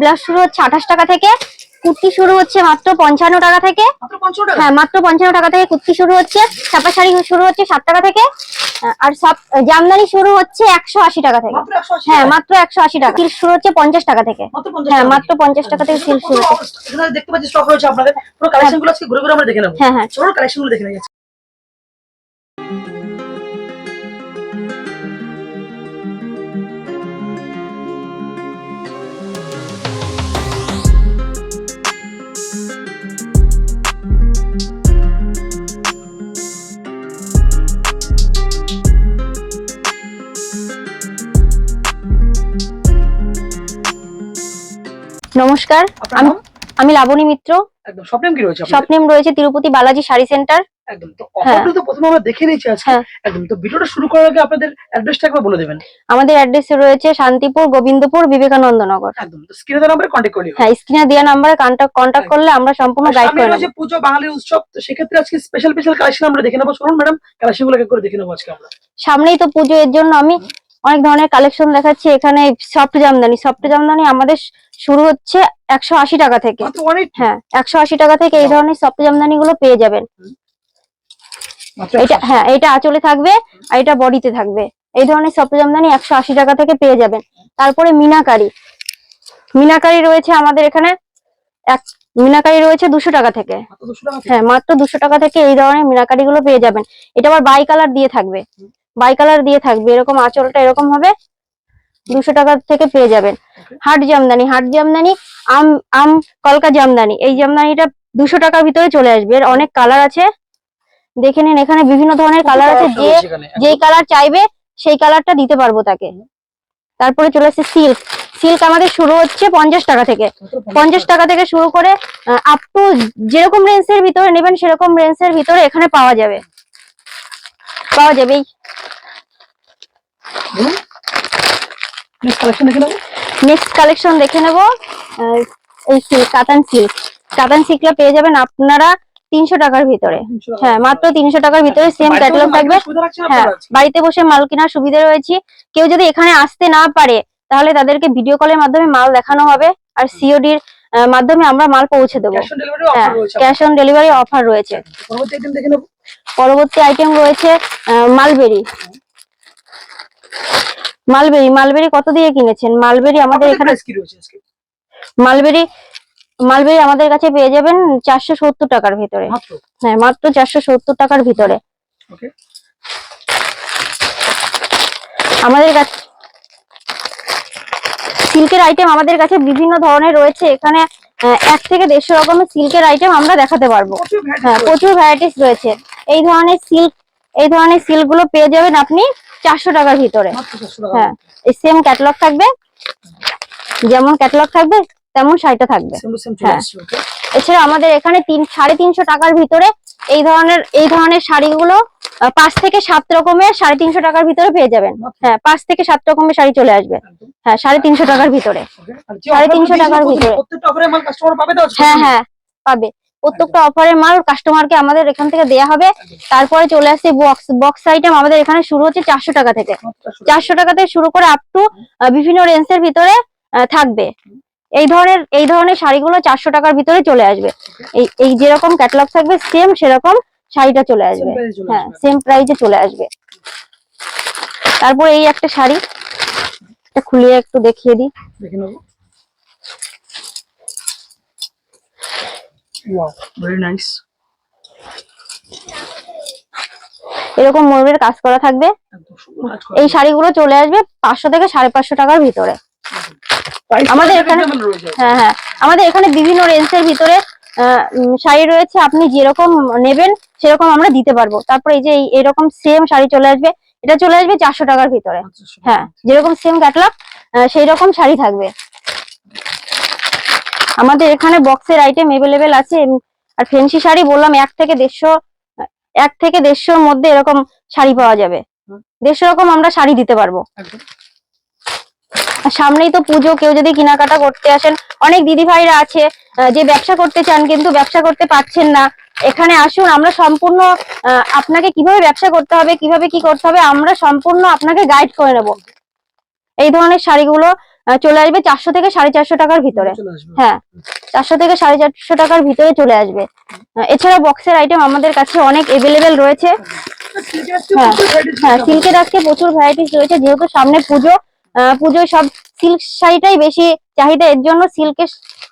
Blouse শুরু হচ্ছে আঠাশ টাকা থেকে কুর্তি শুরু হচ্ছে মাত্র পঞ্চান্ন টাকা থেকে। হ্যাঁ মাত্র পঞ্চান্ন টাকা থেকে কুর্তি শুরু হচ্ছে ছাপা শাড়ি শুরু হচ্ছে ষাট টাকা থেকে আর সব জামদানি শুরু হচ্ছে একশো আশি টাকা থেকে। হ্যাঁ মাত্র একশো আশি টাকা। সিল্ক শুরু হচ্ছে পঞ্চাশ টাকা থেকে। হ্যাঁ মাত্র পঞ্চাশ টাকা থেকে সিল্ক শুরু হচ্ছে। দেখতে পাচ্ছি স্টক রয়েছে আপনাদের। পুরো কালেকশনগুলো ঘুরে ঘুরে আমরা দেখে নেব। হ্যাঁ হ্যাঁ। কালেকশনগুলো দেখে নিয়ে নমস্কার আমি লাবণী মিত্র। একদম স্বপ্নেম কি রয়েছে আপনাদের? স্বপ্নেম রয়েছে তিরুপতি বালাজি শাড়ি সেন্টার একদম তো অফারগুলো তো প্রথমে আমরা দেখে নিয়েছি আজকে। হ্যাঁ। একদম তো ভিডিওটা শুরু করার আগে আপনাদের অ্যাড্রেসটা একবার বলে দেবেন। আমাদের অ্যাড্রেস রয়েছে শান্তিপুর গোবিন্দপুর বিবেকানন্দ নগর একদম তো স্ক্রিনে দেওয়া নাম্বারে কন্ট্যাক্ট করলে হ্যাঁ স্ক্রিনে দেওয়া নাম্বারে কন্ট্যাক্ট কন্ট্যাক্ট করলে আমরা সম্পূর্ণ গাইড পুজো বাঙালির উৎসব তো সেক্ষেত্রে আজকে স্পেশাল স্পেশাল কালেকশন আমরা দেখে নেব। চলুন ম্যাডাম কালেকশনগুলো করে দেখে নেব আজকে আমরা। সামনেই তো পুজো এর জন্য আমি অনেক ধরনের কালেকশন দেখাচ্ছি। এখানে সফট জামদানি সফট জামদানি আমাদের শুরু হচ্ছে একশো আশি টাকা থেকে। হ্যাঁ একশো আশি টাকা থেকে এই ধরনের সফট জামদানি গুলো পেয়ে যাবেন। এটা 180 হ্যাঁ এটা আঁচলে থাকবে আর এটা বডিতে থাকবে। এই ধরনের সফট জামদানি একশো আশি টাকা থেকে পেয়ে যাবেন। তারপরে মিনাকারি। মিনাকারি রয়েছে আমাদের এখানে এক মিনাকারি রয়েছে দুশো টাকা থেকে। মাত্র 200 টাকা থেকে। হ্যাঁ মাত্র দুশো টাকা থেকে এই ধরনের মিনাকারি গুলো পেয়ে যাবেন। এটা আবার বাই কালার দিয়ে থাকবে। বাই কালার দিয়ে থাকবে এরকম আঁচলটা এরকম হবে দুশো টাকা থেকে পেয়ে যাবেন। হাট জামদানি হাট জামদানি আম আম কলকা জামদানি এই জামদানিটা দুশো টাকার ভিতরে চলে আসবে। এর অনেক কালার আছে। দেখে নিন এখানে বিভিন্ন ধরনের কালার আছে। যে। যেই কালার চাইবে সেই কালারটা দিতে পারব তাকে। তারপরে চলে আসছে সিল্ক সিল্ক আমাদের শুরু হচ্ছে পঞ্চাশ টাকা থেকে। পঞ্চাশ টাকা। থেকে শুরু করে আপ টু যেরকম রেঞ্জের ভিতরে নেবেন সেরকম রেঞ্জের ভিতরে এখানে পাওয়া যাবে। পাওয়া যাবে এই বলুন। Next collection দেখে নেব। নেক্সট কালেকশন দেখে নেব। এই কাতান সিল্ক কাতান সিল্কটা পেয়ে যাবেন আপনারা তিনশো টাকার ভিতরে। হ্যাঁ মাত্র তিনশো টাকার ভিতরে সেম বাড়িতে ক্যাটালগ বসে থাকবে। হ্যাঁ বাড়িতে বসে মাল কেনার সুবিধা রয়েছে। কেউ যদি এখানে আসতে না পারে তাহলে তাদেরকে ভিডিও কলের মাধ্যমে মাল দেখানো হবে আর সিওডির মাধ্যমে আমরা মাল পৌঁছে দেবো। ক্যাশ অন ডেলিভারি অফার রয়েছে। পরবর্তী আইটেম রয়েছে মালবেরি মালবেরি মালবেরি কত দিয়ে কিনেছেন? মালবেরি আমাদের এখানে? মালবেরি মালবেরি আমাদের কাছে পেয়ে যাবেন চারশো সত্তর টাকার ভিতরে। হ্যাঁ মাত্র চারশো সত্তর টাকার ভিতরে। আমাদের কাছে সিল্কের আইটেম আমাদের কাছে বিভিন্ন ধরনের রয়েছে। এখানে এক থেকে দেড়শো রকমের সিল্কের আইটেম আমরা দেখাতে পারব। হ্যাঁ প্রচুর ভ্যারাইটিস রয়েছে। এই ধরনের সিল্ক এই ধরনের সিল্কগুলো পেয়ে যাবেন আপনি চারশো টাকার ভিতরে। মাত্র 400 টাকা। হ্যাঁ এই সেম ক্যাটালগ থাকবে। যেমন ক্যাটালগ থাকবে তেমন শাড়িটা থাকবে। হ্যাঁ। এছাড়া আমাদের এখানে তিন সাড়ে তিনশো টাকার ভিতরে এই ধরনের এই ধরনের শাড়িগুলো পাঁচ থেকে সাত রকমের সাড়ে তিনশো টাকার ভিতরে পেয়ে যাবেন। হ্যাঁ পাঁচ থেকে সাত রকমের শাড়ি চলে আসবে। হ্যাঁ সাড়ে তিনশো টাকার ভিতরে। সাড়ে তিনশো টাকার ভিতরে। হ্যাঁ হ্যাঁ পাবে। প্রত্যেকটা অফারের মাল কাস্টমারকে আমাদের এখান থেকে দেয়া হবে। তারপরে চলে আসছে বক্স বক্স আইটেম আমাদের এখানে শুরু হচ্ছে চারশো টাকা থেকে। মাত্র 400 টাকা। চারশো টাকা থেকে শুরু করে আপ টু বিভিন্ন রেঞ্জের ভিতরে থাকবে। এই ধরনের এই ধরনের শাড়িগুলো চারশো টাকার ভিতরে চলে আসবে। এই এই যেরকম ক্যাটালগ থাকবে সেম সেরকম শাড়িটা চলে আসবে। হ্যাঁ। সেম প্রাইজে চলে আসবে। তারপর এই একটা শাড়ি এটা খুলিয়ে একটু দেখিয়ে দিই। Wow, very nice. এরকম ময়ূরের কাজ করা থাকবে। এই শাড়িগুলো চলে আসবে পাঁচশো থেকে সাড়ে পাঁচশো টাকার ভিতরে। আমাদের এখানে- হ্যাঁ হ্যাঁ। আমাদের এখানে বিভিন্ন রেঞ্জের ভিতরে শাড়ি রয়েছে। আপনি যেরকম নেবেন সেরকম আমরা দিতে পারব। তারপরে এই যে এই- এরকম সেম শাড়ি চলে আসবে। এটা চলে আসবে চারশো টাকার ভিতরে। আচ্ছা, হ্যাঁ যেরকম সেম ক্যাটলগ সেই রকম শাড়ি থাকবে। আমাদের এখানে বক্সের আইটেম এভেলেবেল আছে। আর ফেন্সি শাড়ি বললাম এক থেকে দেড়শো এক থেকে দেড়শোর মধ্যে এরকম শাড়ি পাওয়া যাবে। দেড়শো রকম আমরা শাড়ি দিতে পারব। আর সামনেই তো পুজো কেউ যদি কেনাকাটা করতে আসেন অনেক দিদি ভাইরা আছে যে ব্যবসা করতে চান কিন্তু ব্যবসা করতে পারছেন না। এখানে আসুন আমরা সম্পূর্ণ আপনাকে কীভাবে ব্যবসা করতে হবে কীভাবে কি করতে হবে আমরা সম্পূর্ণ আপনাকে গাইড করে নেব। এই ধরনের শাড়িগুলো চলে আসবে চারশো থেকে সাড়ে চারশো টাকার ভিতরে। হ্যাঁ চারশো থেকে সাড়ে চারশো টাকার ভিতরে চলে আসবে। এছাড়া বক্সের আইটেম আমাদের কাছে অনেক এভেলেবেল রয়েছে। হ্যাঁ, হ্যাঁ সিল্কের আজকে প্রচুর ভ্যারাইটিস রয়েছে। যেহেতু সামনে পুজো পুজোয় সব সিল্ক শাড়িটাই বেশি চাহিদা। এর জন্য সিল্কের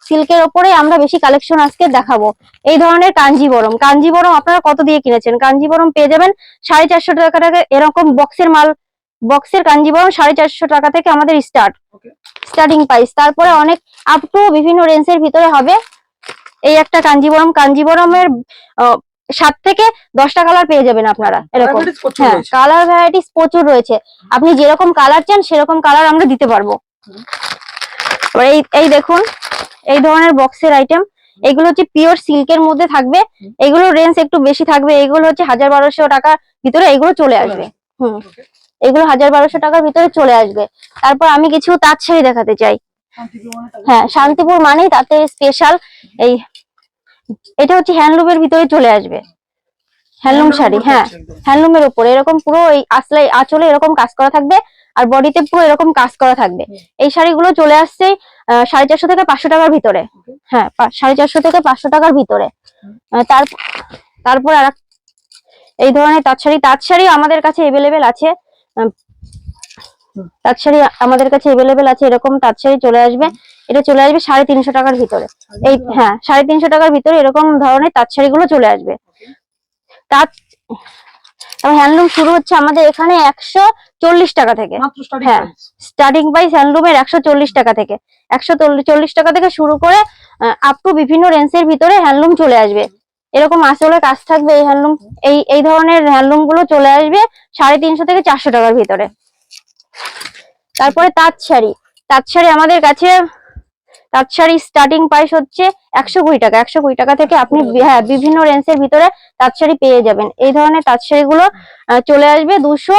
সিল্কের ওপরে আমরা বেশি কালেকশন আজকে দেখাবো। এই ধরনের কাঞ্জিবরম। কাঞ্জিবরম আপনারা কত দিয়ে কিনেছেন? কাঞ্জিবরম পেয়ে যাবেন সাড়ে চারশো টাকা এরকম বক্সের মাল বক্সের কাঞ্জিবরম সাড়ে চারশো টাকা থেকে আমাদের স্টার্ট স্টার্টিং প্রাইস তারপরে অনেক আপ টু বিভিন্ন রেঞ্জের ভিতরে হবে এই একটা কাঞ্জিবরম। কাঞ্জিবরমের সাত থেকে দশটা কালার পেয়ে যাবেন আপনারা এরকম। হ্যাঁ কালার ভ্যারাইটিস প্রচুর রয়েছে। আপনি যেরকম কালার চান সেরকম কালার আমরা দিতে পারব। এই এই দেখুন এই ধরনের বক্সের আইটেম এগুলো হচ্ছে পিওর সিল্কের মধ্যে থাকবে। এগুলো রেঞ্জ একটু বেশি থাকবে। এগুলো হচ্ছে হাজার বারোশো টাকার ভিতরে এগুলো চলে আসবে। হুম. এগুলো হাজার বারোশো টাকার ভিতরে চলে আসবে। তারপর আমি কিছু তাঁত শাড়ি দেখাতে চাই। হ্যাঁ শান্তিপুর মানেই তাতে স্পেশাল এই এটা হচ্ছে হ্যান্ডলুমের ভিতরে চলে আসবে। হ্যান্ডলুম শাড়ি হ্যাঁ। হ্যান্ডলুমের উপরে। এরকম পুরো এই আসলাই আঁচলে এরকম কাজ করা থাকবে আর বডিতে পুরো এরকম কাজ করা থাকবে। এই শাড়িগুলো চলে আসছে সাড়ে চারশো থেকে পাঁচশো টাকার ভিতরে। হ্যাঁ সাড়ে চারশো থেকে পাঁচশো টাকার ভিতরে। তার তারপর আর এই ধরনের তাঁত শাড়ি তাঁত শাড়ি আমাদের কাছে এভেলেবেল আছে। তাঁত শাড়ি আমাদের কাছে এভেলেবেল আছে এরকম তাঁত শাড়ি চলে আসবে। এটা চলে আসবে সাড়ে তিনশো টাকার ভিতরে। এই হ্যাঁ সাড়ে তিনশো টাকার ভিতরে এরকম ধরনের তাঁত শাড়িগুলো চলে আসবে। তাঁত হ্যান্ডলুম শুরু হচ্ছে আমাদের এখানে একশো চল্লিশ টাকা থেকে। হ্যাঁ। স্টার্টিং প্রাইস হ্যান্ডলুমের একশো চল্লিশ টাকা থেকে। একশো চল্লিশ টাকা থেকে শুরু করে আপ টু বিভিন্ন রেঞ্জের ভিতরে হ্যান্ডলুম চলে আসবে। এরকম আসলে কাজ থাকবে এই হ্যান্ডলুম এই এই ধরনের হ্যান্ডলুমগুলো চলে আসবে সাড়ে তিনশো থেকে চারশো টাকার ভিতরে। তারপরে তাঁত শাড়ি তাঁত শাড়ি আমাদের কাছে তাঁত শাড়ি স্টার্টিং প্রাইস হচ্ছে একশো কুড়ি টাকা। একশো কুড়ি টাকা থেকে আপনি হ্যাঁ বিভিন্ন রেঞ্জের ভিতরে তাঁত শাড়ি পেয়ে যাবেন। এই ধরনের তাঁত শাড়িগুলো চলে আসবে দুশো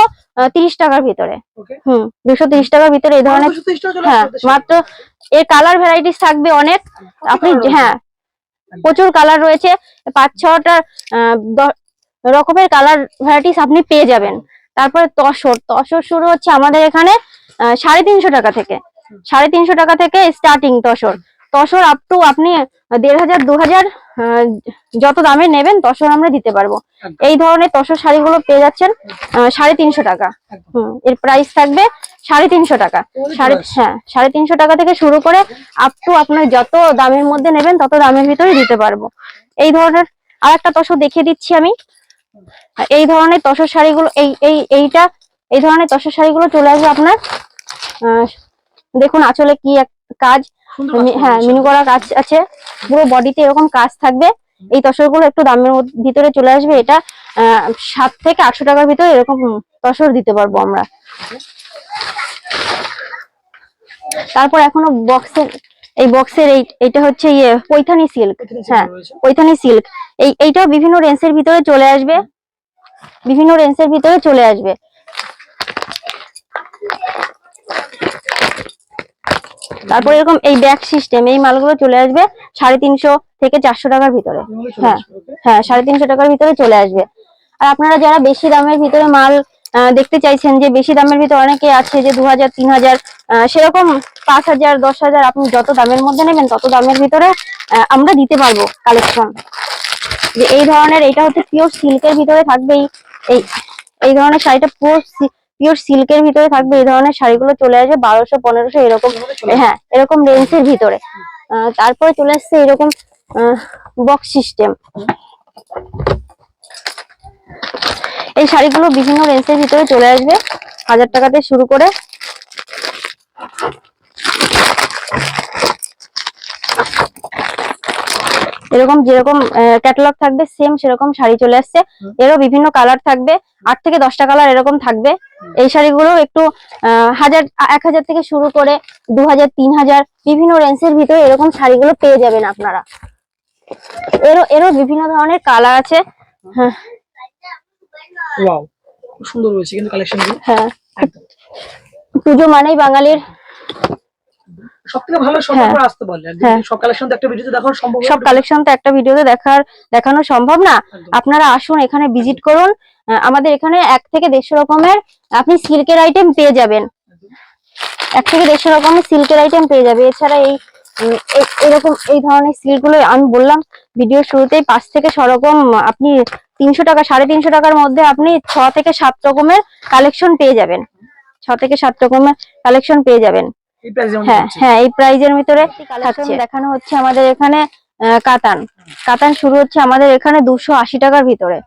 তিরিশ টাকার ভিতরে। হুম দুশো তিরিশ টাকার ভিতরে এই ধরনের মাত্র 230 টাকা চলে হ্যাঁ মাত্র এর কালার ভ্যারাইটিস থাকবে অনেক। আপনি হ্যাঁ প্রচুর কালার রয়েছে। পাঁচ, ছটা রকমের কালার ভ্যারাইটিস আপনি পেয়ে যাবেন। তারপরে তসর তসর শুরু হচ্ছে আমাদের এখানে সাড়ে তিনশো টাকা থেকে। সাড়ে তিনশো টাকা থেকে starting tussar. Tussar up to আপনি দেড় হাজার দু হাজার যত দামে নেবেন তসর আমরা দিতে পারব। এই ধরনের তসর শাড়িগুলো পেয়ে যাচ্ছেন সাড়ে তিনশো টাকা। হুম এর প্রাইস থাকবে সাড়ে তিনশো টাকা। সাড়ে হ্যাঁ সাড়ে তিনশো টাকা থেকে শুরু করে আপ টু আপনার যত দামের মধ্যে নেবেন তত দামের ভিতরে দিতে পারব। এই ধরনের আর একটা তসর দেখিয়ে দিচ্ছি আমি। এই ধরনের তসর শাড়িগুলো এই এই এইটা এই ধরনের তসর শাড়িগুলো চলে আসবে আপনার দেখুন আঁচলে কি এক কাজ। হ্যাঁ। মিনু করা কাজ আছে। পুরো বডিতে এরকম কাজ থাকবে। এই তসরগুলো একটু দামের ভিতরে চলে আসবে। এটা সাত থেকে আটশো টাকার ভিতরে এরকম তসর দিতে পারব আমরা। তারপর এখনও বক্সের এই বক্সের এই এটা হচ্ছে ইয়ে পৈথানি সিল্ক হ্যাঁ পৈথানি সিল্ক এই এইটাও বিভিন্ন রেঞ্জের ভিতরে চলে আসবে। বিভিন্ন রেঞ্জের ভিতরে চলে আসবে। তারপর এরকম এই ব্যাগ সিস্টেম এই মালগুলো চলে আসবে সাড়ে তিনশো থেকে চারশো টাকার ভিতরে। হ্যাঁ। হ্যাঁ সাড়ে তিনশো টাকার ভিতরে চলে আসবে। আর আপনারা যারা বেশি দামের ভিতরে মাল দেখতে চাইছেন যে বেশি দামের ভিতরে অনেকে আছে যে দু হাজার তিন হাজার সেরকম পাঁচ হাজার দশ হাজার আপনি যত দামের মধ্যে নেবেন তত দামের ভিতরে আমরা দিতে পারব কালেকশন যে এই ধরনের এটা হচ্ছে পিওর সিল্কের ভিতরে থাকবেই। এই এই এই ধরনের শাড়িটা পুরো পিওর সিল্কের ভিতরে থাকবে এই ধরনের শাড়িগুলো চলে আসবে বারোশো পনেরোশো এরকম হ্যাঁ এরকম রেঞ্জের ভিতরে। আহ, তারপরে চলে আসছে এরকম বক্স সিস্টেম এই শাড়িগুলো বিভিন্ন রেঞ্জের ভিতরে চলে আসবে হাজার টাকাতে শুরু করে। এরকম যেরকম ক্যাটালগ থাকবে সেম সেরকম শাড়ি চলে আসছে। এরও বিভিন্ন কালার থাকবে। আট থেকে দশটা কালার এরকম থাকবে। এই শাড়িগুলো একটু হাজার এক হাজার থেকে শুরু করে দু হাজার তিন হাজার বিভিন্ন রেঞ্জের ভিতরে এরকম শাড়িগুলো পেয়ে যাবেন আপনারা। এরও এরও বিভিন্ন ধরনের কালার আছে। হ্যাঁ। সুন্দর রয়েছে কিন্তু কালেকশন হ্যাঁ। পুজো মানেই বাঙালির সব থেকে ভালো সব হ্যাঁ। করে আসতে একদম হ্যাঁ। সব কালেকশন একটা ভিডিওতে দেখানো সম্ভব সব কালেকশন তো একটা ভিডিওতে দেখার দেখানো সম্ভব না। আপনারা আসুন এখানে ভিজিট করুন। আমাদের এখানে এক থেকে দেড়শো রকমের আপনি সিল্কের আইটেম পেয়ে যাবেন। এক থেকে দেড়শো রকমের সিল্কের আইটেম পেয়ে যাবে। এছাড়া এই এরকম এই ধরনের সিল্কগুলো আমি বললাম ভিডিও শুরুতেই পাঁচ থেকে ছ রকম আপনি তিনশো টাকা সাড়ে তিনশো টাকার মধ্যে আপনি ছ থেকে সাত রকমের কালেকশন পেয়ে যাবেন। ছ থেকে সাত রকমের কালেকশন পেয়ে যাবেন। হ্যাঁ হ্যাঁ এই প্রাইজের ভিতরে দেখানো হচ্ছে আমাদের এখানে আহ, কাতান। কাতান শুরু হচ্ছে আমাদের এখানে দুশো আশি টাকার ভিতরে।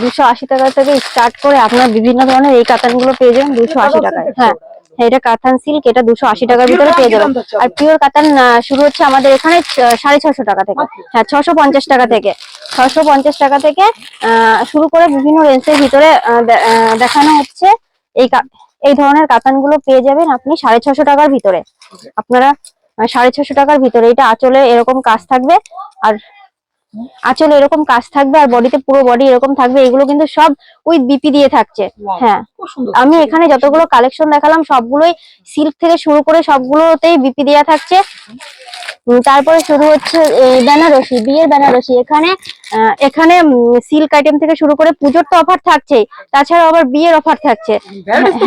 দুশো আশি টাকা থেকে স্টার্ট করে আপনার বিভিন্ন ধরনের এই কাতানগুলো পেয়ে যাবেন দুশো আশি টাকায়। হ্যাঁ হ্যাঁ, এটা কাতান সিল্ক এটা দুশো আশি টাকার ভিতরে পেয়ে যাবেন। আর পিওর কাতান আহ, শুরু হচ্ছে আমাদের এখানে সাড়ে ছশো টাকা থেকে। হ্যাঁ ছশো পঞ্চাশ টাকা থেকে। ছশো পঞ্চাশ টাকা থেকে আহ, শুরু করে বিভিন্ন রেঞ্জের ভিতরে আহ, আহ, দেখানো হচ্ছে এই কা- এই ধরনের কাতানগুলো পেয়ে যাবেন আপনি সাড়ে ছশো টাকার ভিতরে। আপনারা সাড়ে ছশো টাকার ভিতরে। এটা আঁচলে এরকম কাজ থাকবে। আর আঁচলে এরকম কাজ থাকবে আর বডিতে পুরো বডি এরকম থাকবে এগুলো কিন্তু সব উইথ বিপি দিয়ে থাকছে। হ্যাঁ। আমি এখানে যতগুলো কালেকশন দেখালাম সবগুলোই সিল্ক থেকে শুরু করে সবগুলোতেই বিপি দেওয়া থাকছে। তারপরে শুরু হচ্ছে এই বেনারসি বিয়ের বেনারসি। এখানে এখানে সিল্ক আইটেম থেকে শুরু করে পুজোর তো অফার থাকছেই তাছাড়া আবার বিয়ের অফার থাকছে।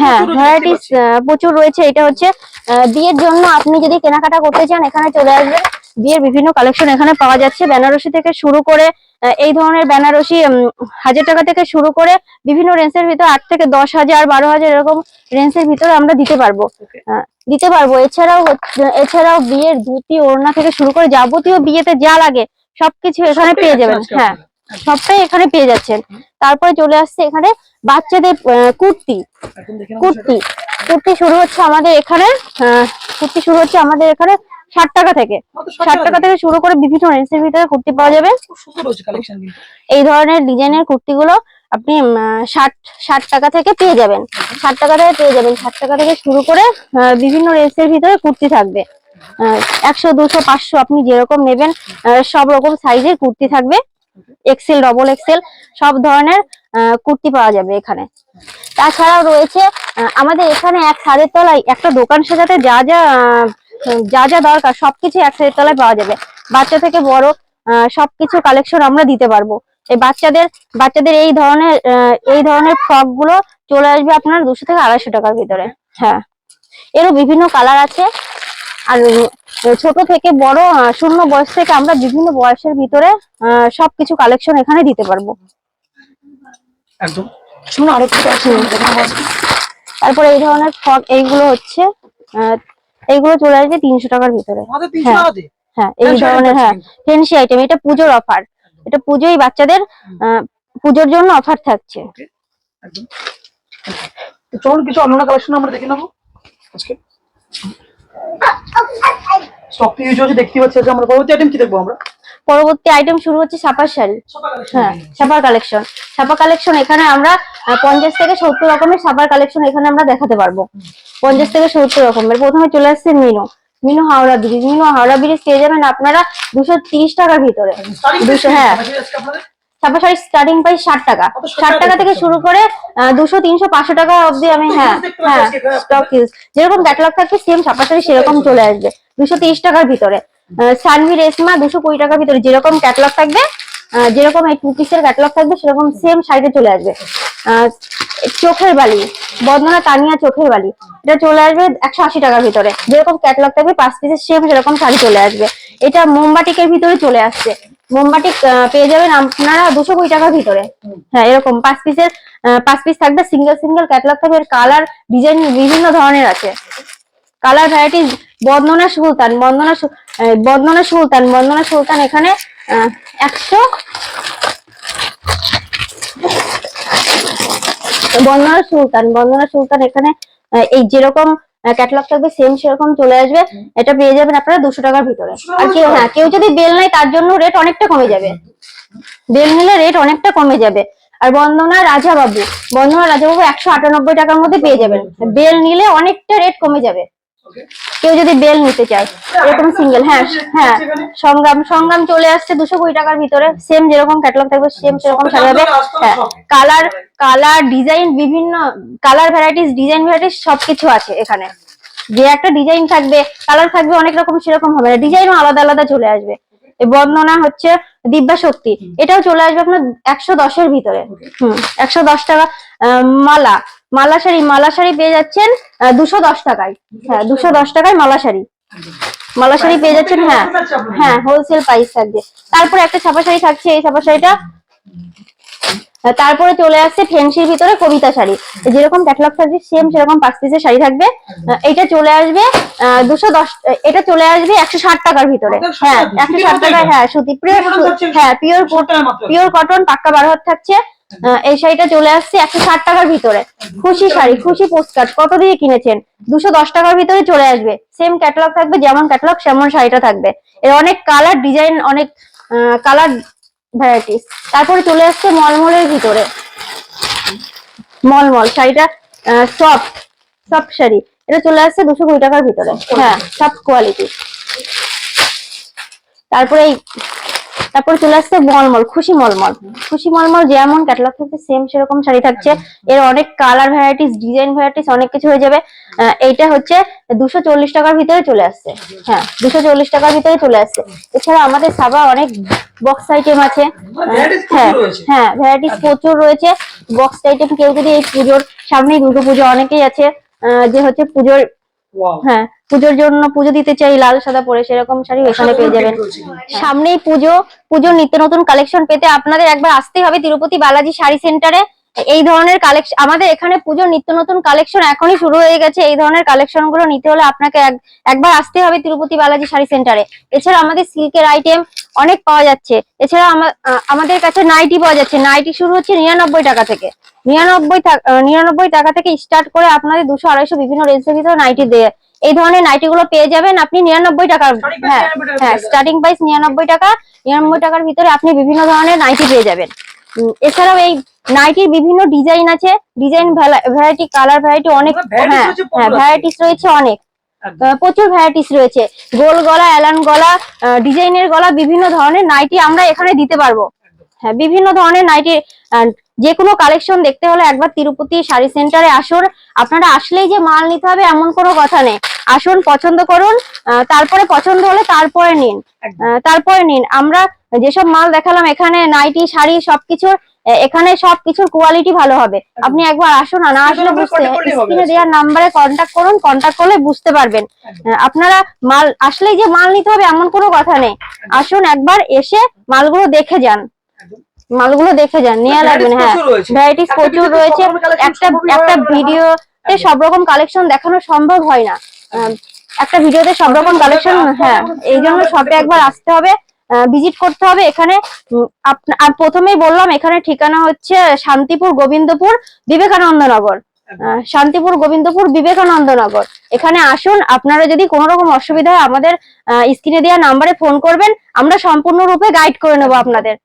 হ্যাঁ ভ্যারাইটিস প্রচুর রয়েছে। এটা হচ্ছে আহ, বিয়ের জন্য আপনি যদি কেনাকাটা করতে চান এখানে চলে আসবেন। বিয়ের বিভিন্ন কালেকশন এখানে পাওয়া যাচ্ছে। বেনারসি থেকে শুরু করে এই ধরনের বেনারসি হাজার টাকা থেকে শুরু করে বিভিন্ন রেঞ্জের ভিতর আট থেকে দশ হাজার বারো হাজার এরকম রেঞ্জের ভিতরে আমরা দিতে পারব। দিতে পারব। এছাড়াও এছাড়াও বিয়ের ধুতি ওড়না থেকে শুরু করে যাবতীয় বিয়েতে যা লাগে সবকিছু এখানে পেয়ে যাবেন। হ্যাঁ সবটাই এখানে পেয়ে যাচ্ছেন। তারপরে চলে আসছে এখানে বাচ্চাদের কুর্তি। কুর্তি। কুর্তি শুরু হচ্ছে আমাদের এখানে আহ, কুর্তি শুরু হচ্ছে আমাদের এখানে ষাট টাকা থেকে। ষাট টাকা থেকে। শুরু করে বিভিন্ন রেঞ্জের ভিতরে কুর্তি পাওয়া যাবে। এই ধরনের ডিজাইনের কুর্তিগুলো আপনি ষাট ষাট টাকা থেকে পেয়ে যাবেন। ষাট টাকা থেকে পেয়ে যাবেন। ষাট টাকা থেকে শুরু করে বিভিন্ন রেঞ্জের ভিতরে কুর্তি থাকবে। একশো দুশো পাঁচশো আপনি যেরকম নেবেন সব রকম সাইজের কুর্তি থাকবে। এক্সেল ডবল এক্সেল সব ধরনের কুর্তি পাওয়া যাবে এখানে। তাছাড়াও রয়েছে আমাদের এখানে এক ছাদের তলায় একটা দোকান সাজাতে যা যা যা যা দরকার সবকিছু এক ছাদের তলায় পাওয়া যাবে। বাচ্চা থেকে বড় সবকিছু কালেকশন আমরা দিতে পারব। এই বাচ্চাদের বাচ্চাদের এই ধরনের এই ধরনের ফ্রকগুলো চলে আসবে আপনার দুশো থেকে আড়াইশো টাকার ভিতরে। হ্যাঁ। এরও বিভিন্ন কালার আছে। আর ছোট থেকে বড় শূন্য বয়স থেকে আমরা বিভিন্ন বয়সের ভিতরে সবকিছু কালেকশন এখানে দিতে পারব। একদম। শুনুন। তারপরে এই ধরনের ফ্রক এইগুলো হচ্ছে আহ, এইগুলো চলে আসবে তিনশো টাকার ভিতরে। হ্যাঁ। হ্যাঁ এই ধরনের হ্যাঁ। ফেন্সি আইটেম এটা পুজোর অফার এটা পুজোই বাচ্চাদের পুজোর জন্য অফার থাকছে। চলুন কিছু অন্য কালেকশন আমরা দেখে নেব। আজকে। স্টক ইউজ হচ্ছে দেখতে পাচ্ছি আমরা পরবর্তী আইটেম কি দেখব আমরা? পরবর্তী আইটেম শুরু হচ্ছে ছাপার শাড়ি হ্যাঁ ছাপার কালেকশন ছাপা কালেকশন এখানে আমরা পঞ্চাশ থেকে সত্তর রকমের ছাপার কালেকশন এখানে আমরা দেখাতে পারব। পঞ্চাশ থেকে সত্তর রকমের। প্রথমে চলে আসছে মিনো মিনো হাওড়া ব্রিজ। মিনো হাওড়া ব্রিজ পেয়ে যাবেন আপনারা দুশো তিরিশ টাকার ভিতরে। দুশো হ্যাঁ। ছাপা শাড়ি স্টার্টিং প্রাইস ষাট টাকা। ষাট টাকা থেকে শুরু করে দুশো তিনশো পাঁচশো টাকা অবধি আমি হ্যাঁ হ্যাঁ স্টক ইউজ যেরকম ক্যাটালগ থাকবে সেম ছাপা শাড়ি সেরকম চলে আসবে। দুশো তিরিশ টাকার ভিতরে। সানভি রেশমা দুশো কুড়ি টাকার ভিতরে যেরকম ক্যাটলগ থাকবে যেরকম এই টু পিসের ক্যাটালগ থাকবে সেরকম সেম সাইডে চলে আসবে। চোখের বালি বন্দনা তানিয়া চোখের বালি এটা চলে আসবে একশো আশি টাকার ভিতরে। যেরকম ক্যাটলগ থাকবে পাঁচ পিসের সেম সেরকম শাড়ি চলে আসবে। এটা মোমবাটিকের ভিতরে চলে আসছে। মোমবাটিক আহ, পেয়ে যাবেন আপনারা দুশো কুড়ি টাকার ভিতরে। হ্যাঁ এরকম পাঁচ পিসের পাঁচ পিস থাকবে সিঙ্গেল সিঙ্গেল ক্যাটলগ থাকবে কালার ডিজাইন বিভিন্ন ধরনের আছে। কালার ভ্যারাইটিস বন্দনা সুলতান, বন্দনা বন্দনা সুলতান বন্দনা সুলতান এখানে একশো বন্দনা সুলতান বন্দনা সুলতান এখানে এই যেরকম ক্যাটালগ থাকবে সেম সেরকম চলে আসবে। এটা পেয়ে যাবেন আপনারা দুশো টাকার ভিতরে। আর কেউ হ্যাঁ কেউ যদি বেল নেয়, তার জন্য রেট অনেকটা কমে যাবে। বেল নিলে রেট অনেকটা কমে যাবে। আর বন্দনা রাজা বাবু বন্দনা রাজা বাবু একশো আটানব্বই টাকার মধ্যে পেয়ে যাবেন। বেল নিলে অনেকটা রেট কমে যাবে। কেউ যদি বেল নিতে চায় এরকম সিঙ্গেল হ্যাঁ হ্যাঁ সংগ্রাম সংগ্রাম চলে আসছে দুশো কুড়ি টাকার ভিতরে সেম যেরকম ক্যাটালগ থাকবে সেম সেরকম সাজাবে। হ্যাঁ কালার কালার ডিজাইন বিভিন্ন কালার ভ্যারাইটিস ডিজাইন ভ্যারাইটিস সবকিছু আছে এখানে। যে একটা ডিজাইন থাকবে কালার থাকবে অনেক রকম সেরকম হবে না। ডিজাইনও আলাদা আলাদা চলে আসবে। বর্ণনা হচ্ছে দিব্যা শক্তি। এটাও চলে আসবে আপনার একশো দশের ভিতরে। হুম একশো দশ টাকা আহ, মালা। মালা শাড়ি মালা শাড়ি পেয়ে যাচ্ছেন দুশো দশ টাকায়। হ্যাঁ দুশো দশ টাকায় মালা শাড়ি মালা শাড়ি পেয়ে যাচ্ছেন হ্যাঁ হ্যাঁ হোলসেল প্রাইস থাকবে। তারপরে একটা ছাপা শাড়ি থাকছে এই ছাপা শাড়িটা তারপরে চলে আসছে ফেন্সির ভিতরে কবিতা শাড়ি। যেরকম ক্যাটালগ থাকবে সেম সেরকম পাঁচ পিসের শাড়ি থাকবে। এটা চলে আসবে দুশো দশ এটা চলে আসবে একশো ষাট টাকার ভিতরে। হ্যাঁ একশো ষাট টাকায় হ্যাঁ সুতি। পিওর হ্যাঁ পিওর। পিওর কটন পাক্কা বারো হাত থাকছে। এই শাড়িটা চলে আসছে একশো ষাট টাকার ভিতরে। খুশি শাড়ি, খুশি পোস্টকার্ড কত দিয়ে কিনেছেন? দুশো দশ টাকার ভিতরে চলে আসবে। সেম ক্যাটালগ থাকবে, যেমন ক্যাটালগ সেমন শাড়িটা থাকবে। এর অনেক কালার ডিজাইন অনেক কালার ভ্যারাইটিস তারপরে চলে আসছে মলমলের ভিতরে। মলমল, শাড়িটা সফট সফট শাড়ি। এটা চলে আসছে দুশো কুড়ি টাকার ভিতরে। হ্যাঁ সফট কোয়ালিটি তারপরে এই তারপরে চলে আসছে মলমল খুশি মলমল। খুশি মলমল যেমন ক্যাটালগ থাকছে সেম সেরকম শাড়ি থাকছে। এর অনেক কালার ভ্যারাইটিস ডিজাইন ভ্যারাইটিস অনেক কিছু হয়ে যাবে। এইটা হচ্ছে দুশো চল্লিশ টাকার ভিতরে চলে আসছে। হ্যাঁ দুশো চল্লিশ টাকার ভিতরে চলে আসছে। এছাড়া আমাদের সাবা অনেক বক্স আইটেম আছে। হ্যাঁ হ্যাঁ ভ্যারাইটিস প্রচুর রয়েছে। বক্স আইটেম কেউ যদি এই পুজোর সামনেই দুর্গা পুজো অনেকেই আছে আহ, যে হচ্ছে পুজোর হ্যাঁ পুজোর জন্য পুজো দিতে চাই লাল সাদা পরে সেরকম শাড়ি এখানে পেয়ে যাবেন। সামনেই পুজো পুজোর নিত্য নতুন কালেকশন পেতে আপনাদের একবার আসতেই হবে তিরুপতি বালাজি শাড়ি সেন্টারে এই ধরনের কালেকশন আমাদের এখানে পুজোর নিত্য নতুন কালেকশন এখনই শুরু হয়ে গেছে। এই ধরনের কালেকশনগুলো নিতে হলে আপনাকে এক- একবার আসতে হবে তিরুপতি বালাজি শাড়ি সেন্টারে এছাড়া আমাদের সিল্কের আইটেম অনেক পাওয়া যাচ্ছে। এছাড়া আমা- আমাদের কাছে নাইটি পাওয়া যাচ্ছে। নাইটি শুরু হচ্ছে নিরানব্বই টাকা থেকে। নিরানব্বই টাকা- নিরানব্বই টাকা থেকে স্টার্ট করে আপনাদের দুশো আড়াইশো বিভিন্ন রেঞ্জের ভিতরে নাইটি দেয় এই ধরনের নাইটি গুলো পেয়ে যাবেন আপনি নিরানব্বই টাকার হ্যাঁ হ্যাঁ স্টার্টিং প্রাইস নিরানব্বই টাকা নিরানব্বই টাকার ভিতরে আপনি বিভিন্ন ধরনের নাইটি পেয়ে যাবেন। এছাড়াও এই নাইটির বিভিন্ন ডিজাইন আছে ডিজাইন ভ্যারাইটি কালার ভ্যারাইটি অনেক হ্যাঁ হ্যাঁ ভ্যারাইটিস রয়েছে অনেক। প্রচুর ভ্যারাইটিস রয়েছে। গোল গলা অ্যালান গলা ডিজাইনের গলা বিভিন্ন ধরনের নাইটি আমরা এখানে দিতে পারব। হ্যাঁ বিভিন্ন ধরনের নাইটি যে কোনো কালেকশন দেখতে হলে একবার তিরুপতি শাড়ি সেন্টারে আসুন। আপনারা আসলেই যে মাল নিতে হবে এমন কোনো কথা নেই। আসুন পছন্দ করুন তারপরে পছন্দ হলে তারপরে নিন। তারপরে নিন। আমরা যেসব মাল দেখালাম এখানে নাইটি শাড়ি সবকিছুর এখানে সবকিছুর কোয়ালিটি ভালো হবে। আপনি একবার আসুন আর না আসলে বুঝতে। স্ক্রিনে দেওয়ার নাম্বারে কন্ট্যাক্ট করুন কন্ট্যাক্ট করলে বুঝতে পারবেন। আপনারা মাল আসলেই যে মাল নিতে হবে এমন কোনো কথা নেই। আসুন একবার এসে মালগুলো দেখে যান। মালগুলো দেখে যান নেওয়া লাগবে হ্যাঁ। ভ্যারাইটিস প্রচুর রয়েছে একটা একটা হয়। ভিডিওতে সব রকম কালেকশন দেখানো সম্ভব হয় না। একটা ভিডিওতে সব রকম কালেকশন হ্যাঁ এই জন্য শপে একবার আসতে হবে ভিজিট করতে হবে। এখানে আর প্রথমেই বললাম এখানে ঠিকানা হচ্ছে শান্তিপুর গোবিন্দপুর বিবেকানন্দ নগর শান্তিপুর গোবিন্দপুর বিবেকানন্দ নগর এখানে আসুন আপনারা যদি কোনো রকম অসুবিধা হয় আমাদের স্ক্রিনে দেওয়া নাম্বারে ফোন করবেন আমরা সম্পূর্ণরূপে গাইড করে নেব আপনাদের।